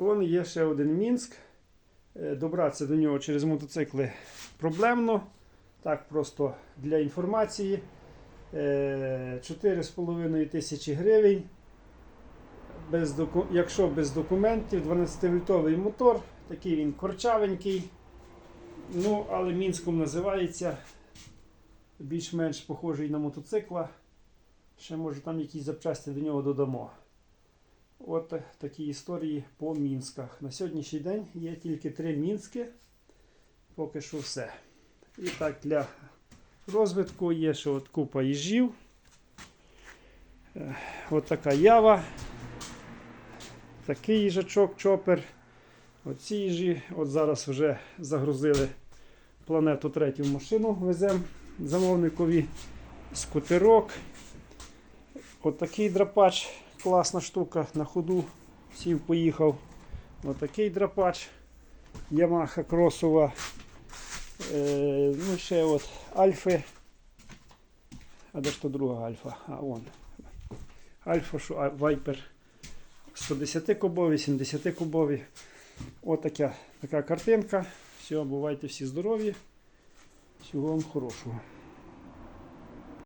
Вон є ще один Мінськ. Е, Добратися до нього через мотоцикли проблемно. Так, просто для інформації. Е, 4,5 тисячі гривень. Без доку... Якщо без документів, 12-вольтовий мотор, такий він корчавенький. Ну, але Мінськом називається. Більш-менш похожий на мотоцикла. Ще може там якісь запчасти до нього додамо. От такі історії по Мінськах. На сьогоднішній день є тільки три Мінськи. Поки що все. І так для розвитку є ще от купа їжів. Е, От така ява. Такий їжачок, чопер. Оці їжі. От зараз вже загрузили планету третю машину. Веземо замовникові скутерок. Отакий драпач, класна штука на ходу. Сів, поїхав. Отакий драпач. Ямаха кросова. Е, ну, ще от Альфи. А де ж то друга Альфа? А вон. Альфа, а, Вайпер. 110 кубові, 70 кубові. Отака така картинка. Все, бувайте всі здорові. Всього вам хорошого.